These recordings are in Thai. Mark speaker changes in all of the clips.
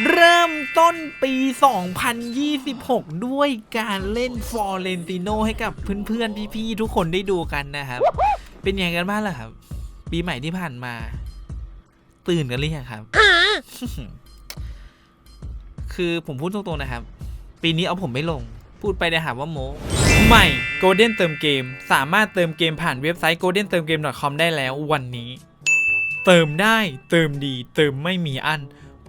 Speaker 1: เริ่มต้นปี 2026 ด้วยการเล่นฟอร์เรนติโนให้กับเพื่อนๆ พี่ๆ ทุกคนได้ดูกันนะครับ เป็นยังไงกันบ้างล่ะครับ ปีใหม่ที่ผ่านมา ตื่นกันหรือยังครับ คือผมพูดตรงๆนะครับ ปีนี้เอาผมไม่ลง พูดไปได้หาว่าโมใหม่ Golden เติมเกม สามารถเติมเกมผ่านเว็บไซต์ golden เติมเกม .com ได้แล้ววันนี้ เติมได้ เติมดี เติมไม่มีอั้น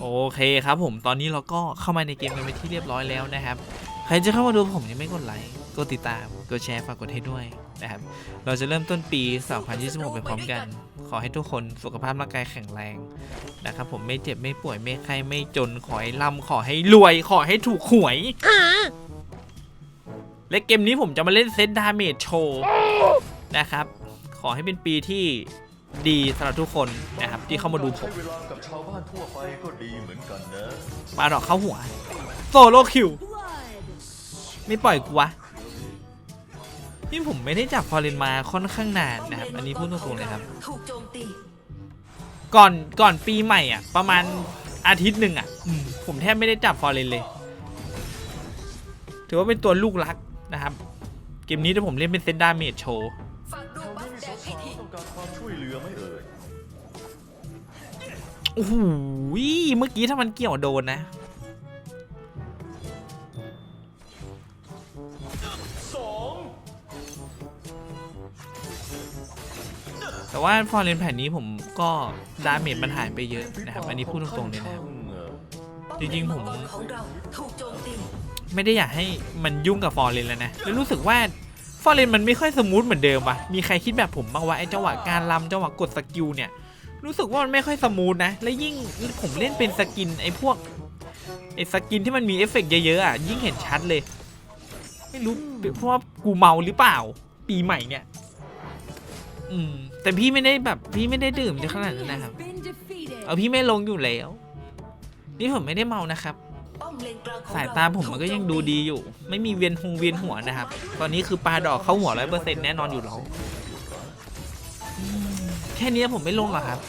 Speaker 1: โอเคครับผมตอนนี้เราก็เข้ามาในเกมกันไปที่เรียบร้อยแล้วนะครับ ใครจะเข้ามาดูผมยังไม่กดไลค์กดติดตามกดแชร์ฝากกดให้ด้วยนะครับ เราจะเริ่มต้นปี 2026 ไปพร้อมกัน ขอให้ทุกคนสุขภาพร่างกายแข็งแรงนะครับผมไม่เจ็บไม่ป่วยไม่ไข้ไม่จนขอให้ร่ำขอให้รวยขอให้ถูกหวย และเกมนี้ผมจะมาเล่นเซตดาเมจโชว์นะครับ ขอให้เป็นปีที่ ดีสำหรับทุกคนนะครับที่เข้ามาดูผม
Speaker 2: ไปหมือนกันนะ
Speaker 1: ปาดอกเข้าหัวโซโลคิวไม่ปล่อยกูวะนี่ผมไม่ได้จับฟอร์เรนมาค่อนข้างนานนะครับอันนี้พูดตรงๆเลยครับ
Speaker 3: ก่
Speaker 1: อนก่อนปีใหม่อะ ประมาณอาทิตย์หนึ่งอะผมแทบไม่ได้จับฟอร์เรนเลย ถือว่าเป็นตัวลูกรักนะครับ เกมนี้ถ้าผมเล่นเป็นเซนดาเมจโชว์ โอ้โหเมื่อกี้ถ้ามันเกี่ยวโดนนะ
Speaker 2: สอง
Speaker 1: แต่ว่าฟอร์เรนแผ่นนี้ผมก็ดาเมจมันหายไปเยอะนะครับ อันนี้พูดตรงๆเลยนะครับ จริงๆผมไม่ได้อยากให้มันยุ่งกับฟอร์เรนแล้วนะ แล้วรู้สึกว่าฟอร์เรนมันไม่ค่อยสมูทเหมือนเดิมว่ะ มีใครคิดแบบผมบ้างว่าไอ้จังหวะการลำจังหวะกดสกิลเนี่ย รู้สึกว่ามันไม่ค่อยสมูทนะ และยิ่งผมเล่นเป็นสกินไอ้พวกไอ้สกินที่มันมีเอฟเฟกต์เยอะๆอะยิ่งเห็นชัดเลย ไม่รู้เพราะว่ากูเมาหรือเปล่า ปีใหม่เนี่ย อืม แต่พี่ไม่ได้แบบพี่ไม่ได้ดื่มจะขนาดนั้นนะครับ เอาพี่ไม่ลงอยู่แล้ว นี่ผมไม่ได้เมานะครับ สายตาผมมันก็ยังดูดีอยู่ ไม่มีเวียนหงเวียนหัวนะครับ ตอนนี้คือปลาดอกเข้าหัวร้อยเปอร์เซ็นต์แน่นอนอยู่แล้ว แค่นี้ผมไม่ลงหรอกครับ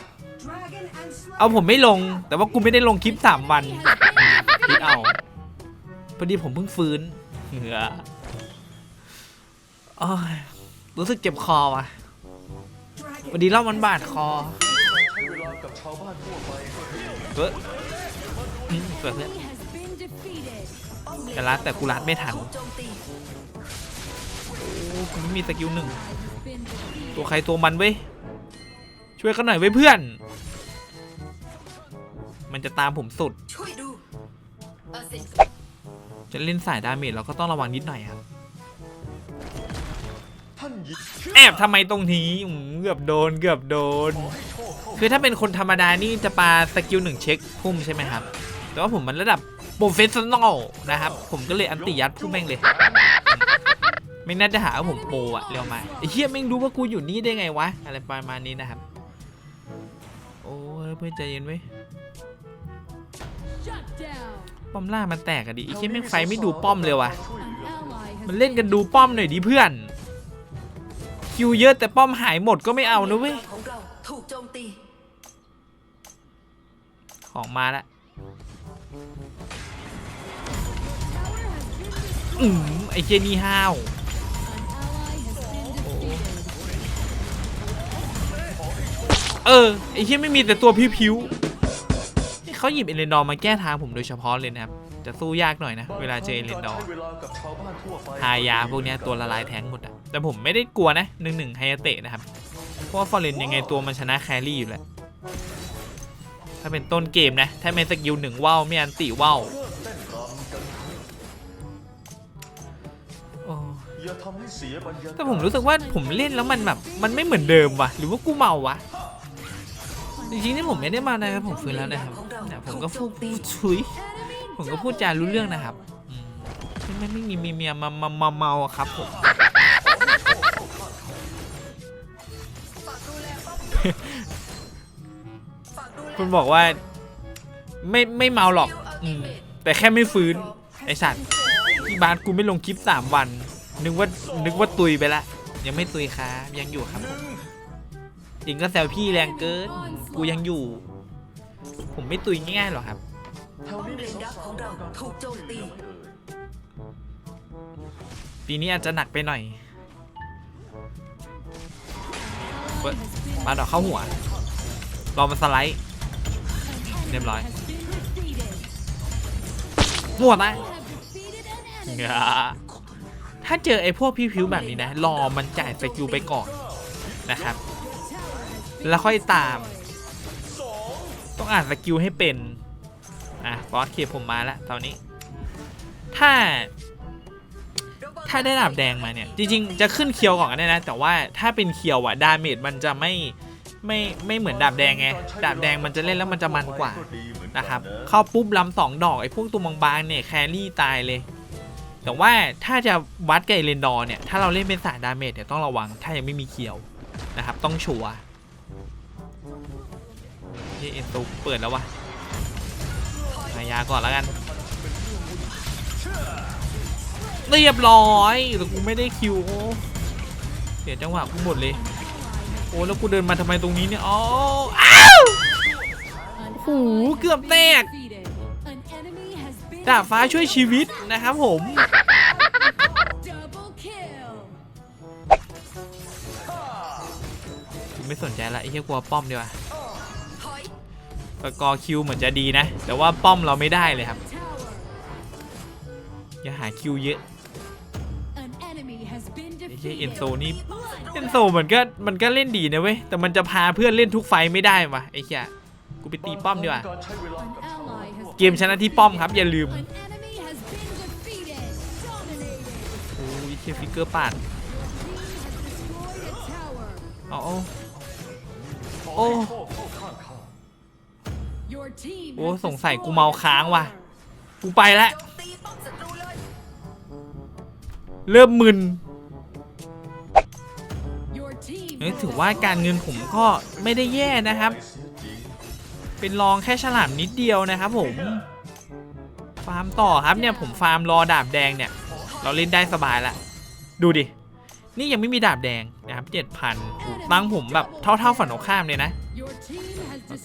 Speaker 1: เอาผมไม่ลง แต่ว่ากูไม่ได้ลงคลิปสามวันคิดเอาพอดีผมเพิ่งฟื้นเหงื่อโอ้ยรู้สึกเจ็บคอว่ะพอดีเหล่ามันบาดคอ
Speaker 2: ใช้เวลากับชาวบ้านทั่วไปก็ดี
Speaker 1: เฮ้ยอืมเปิดเพื่อน
Speaker 3: ป้อมเลน
Speaker 1: แต่รัดแต่กูรัดไม่ทัน
Speaker 3: ถูกโจมตี
Speaker 1: โอ้กูไม่มีสกิลหนึ่งตัวใครตัวมันเว้ย ช่วยกันหน่อยเว้ยเพื่อน มันจะตามผมสุด
Speaker 3: ช่วยดูเออเซ็น
Speaker 1: จะเล่นสายดาเมจเราก็ต้องระวังนิดหน่อยครับ
Speaker 2: ท่านหญิง
Speaker 1: แอบทำไมตรงนี้อืมเกือบโดนเกือบโดน
Speaker 2: โชคเข้า
Speaker 1: คือถ้าเป็นคนธรรมดานี่จะปาสกิลหนึ่งเช็คพุ่มใช่ไหมครับ แต่ว่าผมมันระดับโปรเฟสชั่นอลนะครับ ผมก็เลยอันติยัดพุ่มแม่งเลย ไม่น่าจะหาว่าผมโปรอะเร็วมาไอ้เฮียแม่งรู้ว่ากูอยู่นี่ได้ไงวะ อะไรประมาณนี้นะครับ โอ้ยเพื่อนใจเย็นเว้ยป้อมล่างมันแตกอะดิไอ้เฮียแม่งไฟไม่ดูป้อมเลยว่ะ
Speaker 2: ช่วยเหลือ
Speaker 1: มันเล่นกันดูป้อมหน่อยดิเพื่อน คิวเยอะแต่ป้อมหายหมดก็ไม่เอานะเว้ย
Speaker 3: ของเราถูกโจมตี
Speaker 1: ของมาละอืมไอเจนี่ห้าว เออไอเชี่ยไม่มีแต่ตัวพิวๆนี่เขาหยิบเอเลนดอร์มาแก้ทางผมโดยเฉพาะเลยนะครับจะสู้ยากหน่อยนะ เวลาเจอเอเลนดอร์
Speaker 2: ใช้เวลากับชาวบ้านทั่วไฮา
Speaker 1: ยาพวกนี้ตัวละลายแทงหมดอะแต่ผมไม่ได้กลัวนะหนึ่งหนึ่งไฮเตะนะครับ เพราะว่าฟอร์เรนยังไงตัวมันชนะแครี่อยู่แล้วถ้าเป็นต้นเกมนะ ถ้าไม่สกิลหนึ่งว่าวไม่อันติว่าวแต่ผมรู้สึกว่าผมเล่นแล้วมันแบบ มันไม่เหมือนเดิมว่ะ หรือว่ากูเมาวะ จริงๆนี่ผมไม่ได้เมานะครับผมฟื้นแล้วนะครับเนี่ยผมก็ฟูฟูชุยผมก็พูดจารู้เรื่องนะครับอืมไม่ไม่ไม่มีเมียมามามาเมาอะครับผมคุณบอกว่า ไม่ไม่เมาหรอกอืมแต่แค่ไม่ฟื้น ไอสัตว์ที่บ้านกูไม่ลงคลิปสามวัน นึกว่านึกว่าตุยไปละ ยังไม่ตุยครับยังอยู่ครับ ผมจริงก็แซวพี่แรงเกิน กูยังอยู่ ผมไม่ตุยง่ายๆหรอกครับ
Speaker 2: แถวนี้มีสาว
Speaker 3: ของเราถูกโจมตี
Speaker 2: เอ่ย
Speaker 1: ปีนี้อาจจะหนักไปหน่อยเปิดมาดอกเข้าหัว รอมาสไลด์ เรียบร้อยหัวนะถ้าเจอไอ้พวกพิวๆแบบนี้นะ รอมันจ่ายสกิลไปก่อนนะครับ แล้วค่อยตาม ต้องอ่านสกิลให้เป็น อะฟอสเคผมมาแล้วตอนนี้ ถ้า ถ้าได้ดาบแดงมาเนี่ย จริง ๆ จะขึ้นเคียวก่อนก็ได้นะ แต่ว่าถ้าเป็นเคียวอะดาเมจมันจะไม่ไม่ไม่เหมือนดาบแดงไง ดาบแดงมันจะเล่นแล้วมันจะมันกว่า
Speaker 2: นะ
Speaker 1: ครับ เข้าปุ๊บลำสองดอกไอ้พวกตัวบางๆเนี่ยแครี่ตายเลย แต่ว่าถ้าจะวัดกับไอเรนดอร์เนี่ย ถ้าเราเล่นเป็นสายดาเมจเนี่ยต้องระวัง ถ้ายังไม่มีเคียวนะครับ ต้องชัวร์ เฮ้เอ็นตุเปิดแล้ววะมายาก่อนแล้วกัน เรียบร้อยแต่กูไม่ได้คิวเสียจังหวะกูหมดเลย โอ้แล้วกูเดินมาทำไมตรงนี้เนี่ยอ๋ออ้าวหูเกือบแตกดาบฟ้าช่วยชีวิตนะครับผมไม่สนใจละไอ้เหี้ยกลัวป้อมดีกว่า สกอร์คิวเหมือนจะดีนะ แต่ว่าป้อมเราไม่ได้เลยครับ อย่าหาคิวเยอะไอ้เหี้ยเอ็นโซนี่เอ็นโซมันก็มันก็เล่นดีนะเว้ย แต่มันจะพาเพื่อนเล่นทุกไฟท์ไม่ได้วะไอ้เหี้ยกูไปตีป้อมดีกว่า
Speaker 2: การใช้เวลากับชาวบ้านทั่ว
Speaker 1: เกมชนะที่ป้อมครับอย่าลืมโอ้ยเชฟิกเกอร์ปาดเอาเอาโอ้
Speaker 2: โอ้
Speaker 1: สงสัยกูเมาค้างว่ะ กูไปละ
Speaker 3: โจมตีป้อมศัตรูเริ่
Speaker 1: มมึนเฮ้ยถือว่าการเงินผมก็ไม่ได้แย่นะครับ
Speaker 2: เป็
Speaker 1: นรองแค่ฉลามนิดเดียวนะครับผม ฟาร์มต่อครับเนี่ยผมฟาร์มรอดาบแดงเนี่ย เราเล่นได้สบายละ ดูดิ นี่ยังไม่มีดาบแดงนะครับเจ็ดพันตั้งผมแบบเท่าๆฝันตรงข้ามเลยนะ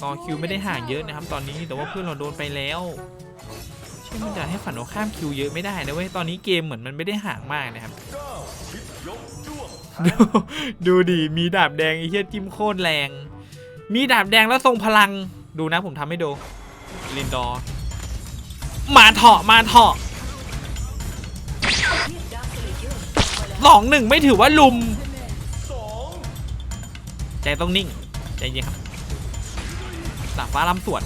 Speaker 1: ก็คิวไม่ได้ห่างเยอะนะครับ ตอนนี้แต่ว่าเพื่อนเราโดนไปแล้วใช่มันจะให้ฝันตรงข้ามคิวเยอะไม่ได้นะเว้ยตอนนี้เกมเหมือนมันไม่ได้ห่างมากนะครับดูดูดิมีดาบแดงไอ้เหี้ยจิ้มโคตรแรง มีดาบแดงแล้วทรงพลังดูนะผมทำให้ดูลินดอร์มาเถาะมาเถาะ
Speaker 3: สอ
Speaker 1: งหนึ่งไม่ถือว่าลุม ใจต้องนิ่ง ใจเย็นครับ ดาบฟ้าลำสวน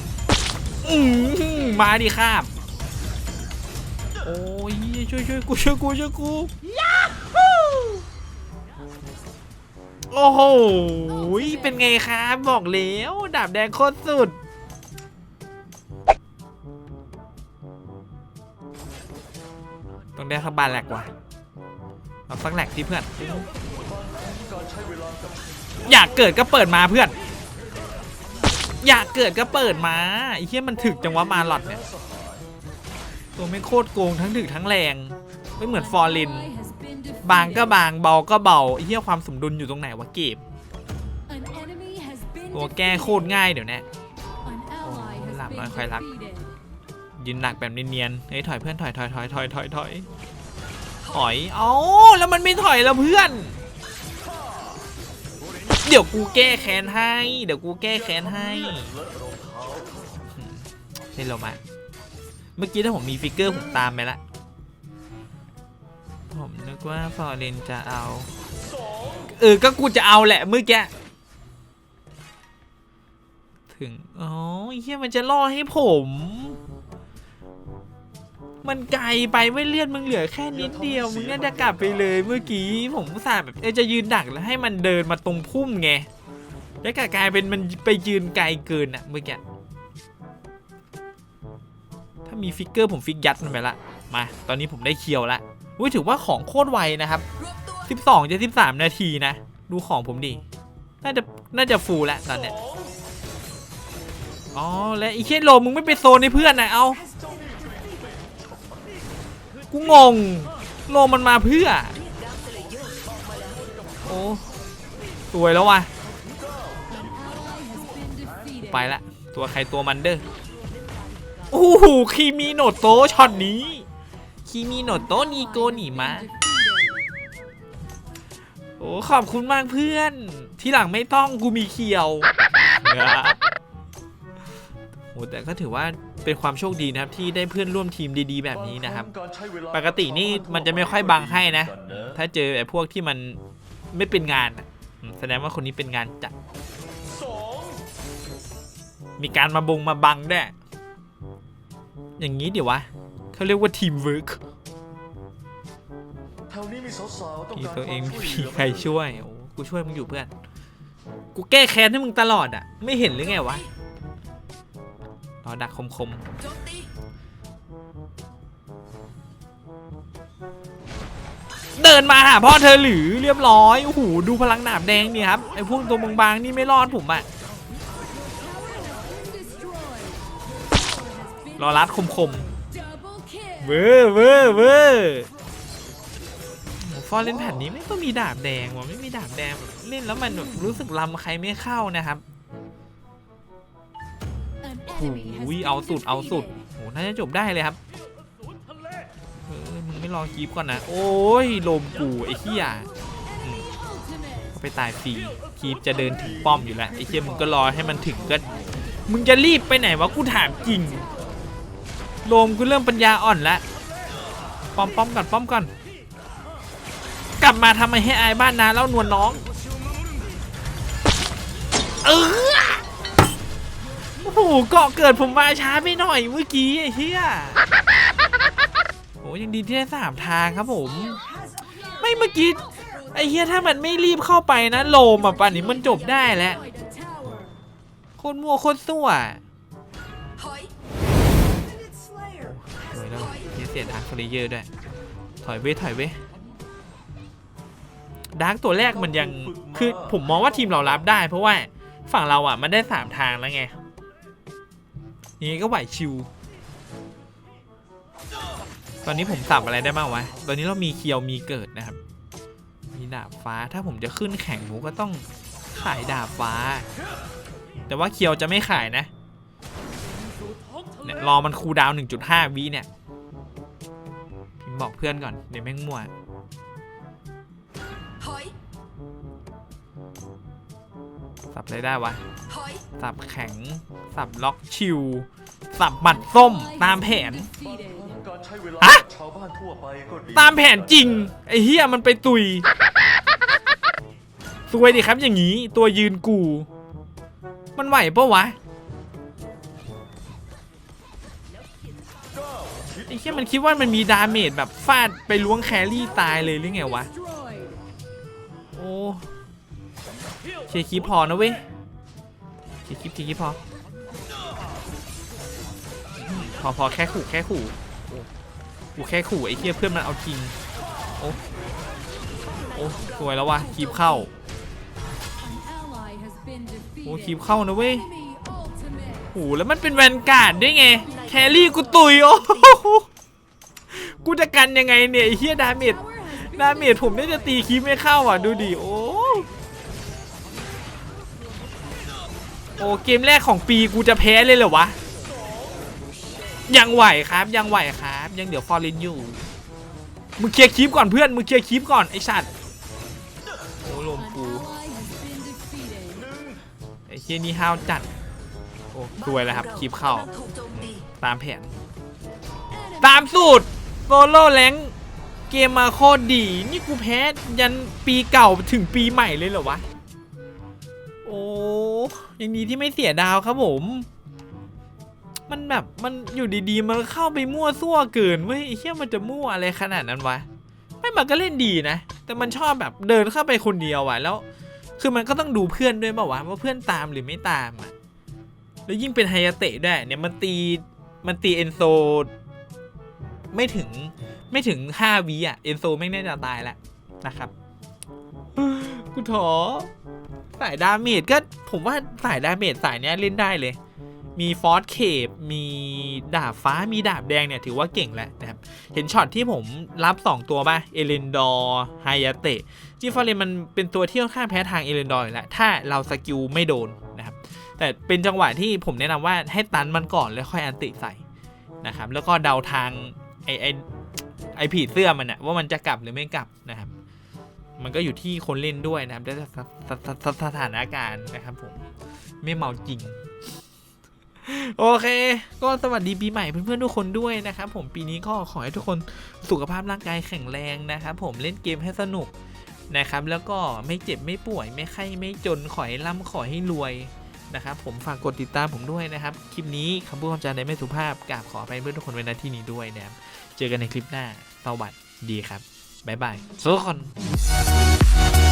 Speaker 1: อืมมาดิครับโอ้ยช่วยช่วยกูช่วยกูช่วยกูโอ้โหเป็นไงครับบอกแล้วดาบแดงโคตรสุดต้องได้ข้าบานแหลกว่ะเอาสักแหลกที่เพื่อน อยากเกิดก็เปิดมาเพื่อน อยากเกิดก็เปิดมาไอ้เหี้ยมันถึกจังวะมาหลอดเนี่ย ตัวไม่โคตรโกงทั้งถึกทั้งแรง ไม่เหมือนฟอร์ลิน บางก็บางเบาก็เบาไอ้เหี้ยความสมดุลอยู่ตรงไหนวะเกมตัวแก้โคตรง่ายเดี๋ยวนี้หลับน้อยคอยรัก ยืนหนักแบบเนียนๆเฮ้ยถอยเพื่อนถอยถอยถอยถอยถอยถอยถอย เอ้าแล้วมันไม่ถอยแล้วเพื่อน เดี๋ยวกูแก้แค้นให้ เดี๋ยวกูแก้แค้นให้
Speaker 2: และรองเท้า
Speaker 1: ใช่เหรอมาเมื่อกี้ถ้าผมมีฟิกเกอร์ผมตามไปละ ผมนึกว่าฟอร์เรนจะเอา เออ ก็กูจะเอาแหละเมื่อกี้ ถึง อ๋อเฮียมันจะล่อให้ผม มันไกลไปไม่เลือดมึงเหลือแค่นิดเดียว มึงน่าจะกลับไปเลยเมื่อกี้ผมอุตส่าห์แบบเออจะยืนดักแล้วให้มันเดินมาตรงพุ่มไงแล้วกกลายเป็นมันไปยืนไกลเกินอะเมื่อกี้ถ้าามีฟิกเกอร์ผมฟิกยัดมันไปละมาตอนนี้ผมได้เคียวละอุ้ยถือว่าของโคตรไวนะครับ
Speaker 3: รวมตัว
Speaker 1: 12จะ13 นาทีนะ ดูของผมดิ น่าจะน่าจะฟูลแล้วตอนเนี้ยอ๋อและอีเคโลมึงไม่ไปโซนให้เพื่อนนะเอา กูงง โลมันมาเพื่อ
Speaker 3: ดักสเลเยอร์ออกมาแล้ว
Speaker 1: โอ้สวยแล้ววะไปละตัวใครตัวมันเด้อโอ้โหคีมีโนโตช็อตนี้คีมีโนโตนีโกหนีมาโอ้ขอบคุณมากเพื่อน ที่หลังไม่ต้องกูมีเคียวโอ้แต่ก็ถือว่า เป็นความโชคดีนะครับที่ได้เพื่อนร่วมทีมดีๆ แบบนี้นะครับา
Speaker 2: งใช้เวลา
Speaker 1: ปกตินี่มันจะไม่ค่อยบังให้นะ
Speaker 2: กันะ
Speaker 1: ถ้าเจอไอ้พวกที่มันไม่เป็นงานอะอืมแสดงว่าคนนี้เป็นงานจัด
Speaker 2: สอง
Speaker 1: มีการมาบงมาบังด้วยอย่างนี้เดี๋ยววะเขาเรียกว่าทีมเวิร์ก
Speaker 2: แถวนี้มีสาวๆต้อง
Speaker 1: พี่
Speaker 2: การ
Speaker 1: ตัวเอง
Speaker 2: ความ
Speaker 1: ไม่
Speaker 2: ช่วยเห
Speaker 1: มี
Speaker 2: ลือ
Speaker 1: ใครช่วยโอ้กูช่วยมึงอยู่เพื่อน กูแก้แค้นให้มึงตลอดอะ ไม่เห็นหรือไงวะ รอดักคม
Speaker 3: โจม
Speaker 1: เดินมาหาพ่อเธอหรือเรียบร้อยโอ้โหดูพลังหนามแดงเนี่ยครับไอ้พวกตัวบางๆนี่ไม่รอดผมอะรอรัดคมๆเวอร์เวอร์เวอร์ฟอร์เล่นแผ่นนี้ไม่ก็มีดาบแดงว่ะไม่มีดาบแดงเล่นแล้วมันรู้สึกลำใครไม่เข้านะครับ หูยเอาสุดเอาสุดโหน่าจะจบได้เลยครับเออมึงไม่รอคีบก่อนนะ โอ้ยโลมกูไอ้เหี้ยอืมก็ไปตายฟรีคีบจะเดินถึงป้อมอยู่แล้วไอ้เหี้ยมึงก็รอให้มันถึงก็มึงจะรีบไปไหนวะกูถามจริงโลมกูเริ่มปัญญาอ่อนแล้วป้อมป้อมก่อนป้อมก่อนกลับมาทำไมให้อายบ้านนาแล้วนวลน้อง เออ โอ้โหเกาะเกิดผมมาช้าไปหน่อยเมื่อกี้ไอ้เหี้ยโอ้ยังดีที่ได้สามทางครับผม ไม่เมื่อกี้ไอ้เหี้ยถ้ามันไม่รีบเข้าไปนะโลมอะป่านนี้มันจบได้แล้วโคตรมั่วโคตรซั่ว
Speaker 3: ถอย
Speaker 1: สวยแล้วเฮียเสียดาร์คเลเยอร์ด้วยถอยเว้ถอยเว้ดาร์กตัวแรกมันยังคือผมมองว่าทีมเรารับได้ เพราะว่าฝั่งเราอะมันได้สามทางแล้วไง ย่างงี้ก็ไหวชิว ตอนนี้ผมสับอะไรได้บ้างวะ ตอนนี้เรามีเคียวมีเกิดนะครับ มีดาบฟ้า ถ้าผมจะขึ้นแข่งผมก็ต้องขายดาบฟ้า แต่ว่าเคียวจะไม่ขายนะเนี่ยรอมันคูดาวน1.5วิเนี่ยพิมบอกเพื่อนก่อน เดี๋ยวแม่งมั่ว สับอะไรได้วะ
Speaker 3: ถอย
Speaker 1: สับแข็ง สับล็อกชิว สับหมัดส้มตามแผน
Speaker 2: การใช้เวลา
Speaker 1: ฮะ
Speaker 2: กับชาวบ้านทั่วไปก็ดี
Speaker 1: ตามแผนจริง ไอ้เฮียมันไปตุยสวยดิครับอย่างนี้ ตัวยืนกู มันไหวปะวะ ไอ้เฮียมันคิดว่ามันมีดาเมจแบบฟาดไปล้วงแครี่ตายเลยหรือไงวะโเคลียร์คลิปพอนะเว้ยเคลียร์คลิปเคลียร์คลิปพอ พอพอแค่ขู่แค่ขู่โอ้กูแค่ขู่ไอ้เหี้ยเพื่อนมันเอาจริง โอ้โอ้สวยแล้ววะคลิปเข้า โอ้คลิปเข้านะเว้ยโอ้แล้วมันเป็นแวนการ์ดด้วยไง แครี่กูตุยโอ้โหกูจะกันยังไงเนี่ยไอ้เหี้ยดาเมจดาเมจผมน่าจะตีคีบไม่เข้าอะดูดิโอ้ โอ้เกมแรกของปีกูจะแพ้เลยเหรอวะ ยังไหวครับยังไหวครับ ยังเดี๋ยวฟอร์เรนอยู่ มึงเคลียร์คลิปก่อนเพื่อนมึงเคลียร์คลิปก่อนไอ้สัตว์โอ้ลมกูไอ้เฮียนี่ห้าวจัดโอ้สวยแล้วครับคลิปเข้า
Speaker 3: ตา
Speaker 1: มแผน ตามสูตรโซโล่แรงเกมมาโคตรดี นี่กูแพ้ยันปีเก่าถึงปีใหม่เลยเหรอวะ ยังดีที่ไม่เสียดาวครับผม มันแบบมันอยู่ดีๆ มันเข้าไปมั่วซั่วเกินเว้ยเหี้ยมันจะมั่วอะไรขนาดนั้นวะไม่มันก็เล่นดีนะ แต่มันชอบแบบเดินเข้าไปคนเดียวอะแล้ว คือมันก็ต้องดูเพื่อนด้วยเปล่าวะว่าเพื่อนตามหรือไม่ตามอะแล้วยิ่งเป็นไฮยาเตะด้วยเนี่ยมันตีมันตีเอนโซไม่ถึงไม่ถึงห้าวิอะเอนโซไม่งน่จะตายแล้วนะครับ กูท้อ สายดาเมจก็ผมว่าสายดาเมจสายเนี้ยเล่นได้เลย มีฟอสเคปมีดาบฟ้ามีดาบแดงเนี่ยถือว่าเก่งแล้วนะครับ เห็นช็อตที่ผมรับ 2 ตัวป่ะ เอเลนดอร์ไฮยาเตะจิฟอร์เรนมันเป็นตัวที่ค่อนข้างแพ้ทางเอเลนดอร์อยู่แล้ว ถ้าเราสกิลไม่โดนนะครับ แต่เป็นจังหวะที่ผมแนะนำว่าให้ตันมันก่อนแล้วค่อยอันติใส่นะครับ แล้วก็เดาทางไอไอไอผีเสื้อมันอะว่ามันจะกลับหรือไม่กลับนะครับ มันก็อยู่ที่คนเล่นด้วยนะครับและสสถานการณ์นะครับผมไม่เมาจริง โอเค ก็สวัสดีปีใหม่เพื่อนๆทุกคนด้วยนะครับผมปีนี้ก็ขอให้ทุกคนสุขภาพร่างกายแข็งแรงนะครับผมเล่นเกมให้สนุกนะครับ แล้วก็ไม่เจ็บไม่ป่วยไม่ไข้ไม่จนขอให้ร่ำขอให้รวยนะครับผมฝากกดติดตามผมด้วยนะครับ คลิปนี้คำพูดคำจาในไม่สุภาพกราบขออภัยเพื่อนทุกคนไว้ณที่นี้ด้วยนะครับ เจอกันในคลิปหน้าสวัสดีครับ บายบายสวัสดีคน